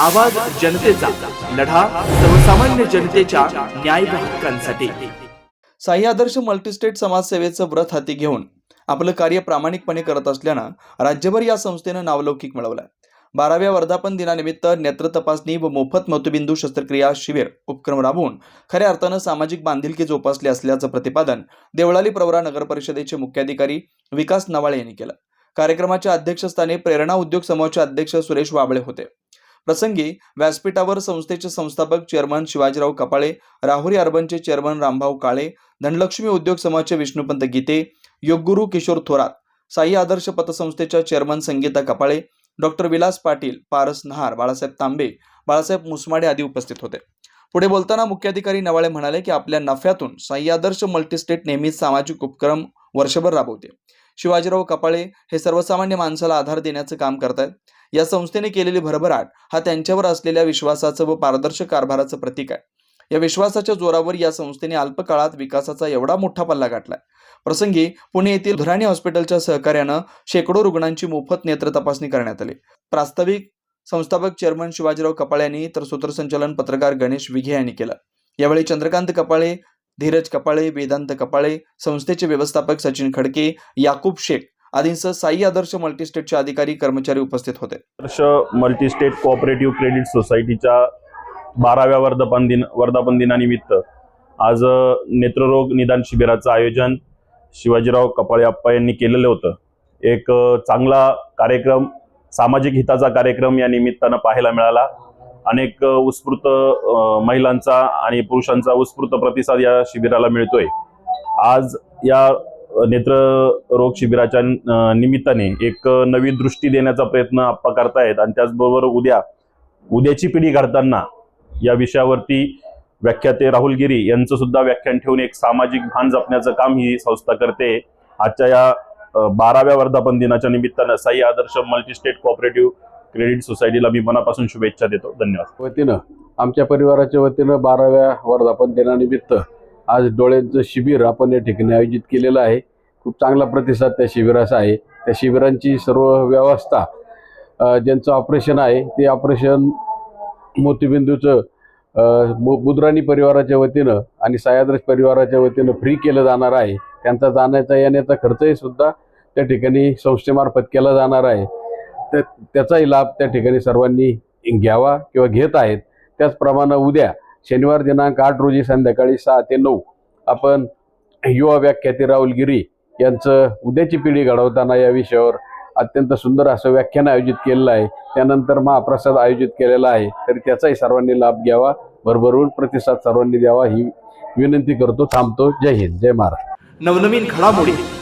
आवाज जनतेचा लढा सर्वसामान्य जनतेच्या न्याय हक्कांसाठी. साई आदर्श मल्टीस्टेट समाजसेवेचं व्रत हाती घेऊन आपलं कार्य प्रामाणिकपणे करत असल्यानं राज्यभर या संस्थेनं नावलौकिक मिळवलं बाराव्या वर्धापन दिनानिमित्त नेत्र तपासणी व मोफत मतबिंदू शस्त्रक्रिया शिबिर उपक्रम राबवून खऱ्या अर्थानं सामाजिक बांधिलकी जोपासली असल्याचं प्रतिपादन देवळाली प्रवरा नगर परिषदेचे मुख्याधिकारी विकास नवाळे यांनी केलं. कार्यक्रमाच्या अध्यक्षस्थानी प्रेरणा उद्योग समूहाचे अध्यक्ष सुरेश वाबळे होते. प्रसंगी व्यासपीठावर संस्थेचे संस्थापक चेअरमन शिवाजीराव कपाळे राहुरी अर्बनचे चेअरमन रामभाऊ काळे धनलक्ष्मी उद्योग समूहाचे विष्णुपंत गीते योगगुरु किशोर थोरात साई आदर्श पतसंस्थेच्या चेअरमन संगीता कपाळे डॉक्टर विलास पाटील पारस नहार बाळासाहेब तांबे बाळासाहेब मुसमाडे आदी उपस्थित होते. पुढे बोलताना मुख्याधिकारी नवाळे म्हणाले की आपल्या नफ्यातून साई आदर्श मल्टीस्टेट नेहमीच सामाजिक उपक्रम वर्षभर राबवते. शिवाजीराव कपाळे हे सर्वसामान्य माणसाला आधार देण्याचं काम करतायत. या संस्थेने केलेली भरभराट हा त्यांच्यावर असलेल्या विश्वासाचं व पारदर्शक कारभाराचं प्रतीक आहे. या विश्वासाच्या जोरावर या संस्थेने अल्पकाळात विकासाचा एवढा मोठा पल्ला गाठलाय. प्रसंगी पुणे येथील धुराणी हॉस्पिटलच्या सहकार्यानं शेकडो रुग्णांची मोफत नेत्र तपासणी करण्यात आली. प्रास्ताविक संस्थापक चेअरमन शिवाजीराव कपाळे यांनी तर सूत्रसंचालन पत्रकार गणेश विघे यांनी केलं. यावेळी चंद्रकांत कपाळे धीरज कपाळे वेदांत कपाळे संस्थेचे व्यवस्थापक सचिन खडके याकूब शेख आदींसह साई आदर्श मल्टीस्टेटचे अधिकारी कर्मचारी उपस्थित होते. आदर्श मल्टीस्टेट कोऑपरेटिव्ह क्रेडिट सोसायटीच्या बाराव्या वर्धापन दिन वर्धापन दिनानिमित्त आज नेत्ररोग निदान शिबिराचं आयोजन शिवाजीराव कपाळे आप्पा यांनी केलेलं होतं. एक चांगला कार्यक्रम सामाजिक हिताचा कार्यक्रम या निमित्तानं पाहायला मिळाला. अनेक उत्स्फूर्त महिलांचा आणि पुरुषांचा उत्स्फूर्त प्रतिसाद या शिबिराला मिळतोय. आज या नेत्र नेत्ररोग शिबिराच्या निमित्ताने एक नवी दृष्टी देण्याचा प्रयत्न आप्पा करतायत आणि त्याचबरोबर उद्या उद्याची पिढी घडताना या विषयावरती व्याख्याते राहुल गिरी यांचं सुद्धा व्याख्यान ठेवून एक सामाजिक भान जपण्याचं काम ही संस्था करते. आजच्या या बाराव्या वर्धापन दिनाच्या निमित्तानं Sai Adarsh multistate cooperative credit सोसायटीला मी मनापासून शुभेच्छा देतो. धन्यवाद. वतीनं आमच्या परिवाराच्या वतीनं बाराव्या वर्धापन दिनानिमित्त आज डोळ्यांचं शिबिर आपण या ठिकाणी आयोजित केलेलं आहे. खूप चांगला प्रतिसाद त्या शिबिराचा आहे. त्या शिबिरांची सर्व व्यवस्था ज्यांचं ऑपरेशन आहे ते ऑपरेशन मोतीबिंदूचं मु- बुद्राणी परिवाराच्या वतीनं आणि सह्याद्रश परिवाराच्या वतीनं फ्री केलं जाणार आहे. त्यांचा जाण्याचा येण्याचा खर्चही सुद्धा त्या ठिकाणी संस्थेमार्फत केला जाणार आहे. त्या त्याचाही लाभ त्या ठिकाणी सर्वांनी घ्यावा किंवा घेत आहेत. त्याचप्रमाणे उद्या शनिवार दिनांक आठ रोजी संध्याकाळी सहा ते नऊ आपण युवा व्याख्याते राहुल गिरी यांचं उद्याची पिढी घडवताना या विषयावर अत्यंत सुंदर असं व्याख्यान आयोजित केलेलं आहे. त्यानंतर महाप्रसाद आयोजित केलेला आहे. तरी त्याचाही सर्वांनी लाभ घ्यावा. भरभरून प्रतिसाद सर्वांनी द्यावा ही विनंती करतो. थांबतो. जय हिंद. जय महाराष्ट्र. नवनवीन घडामोडी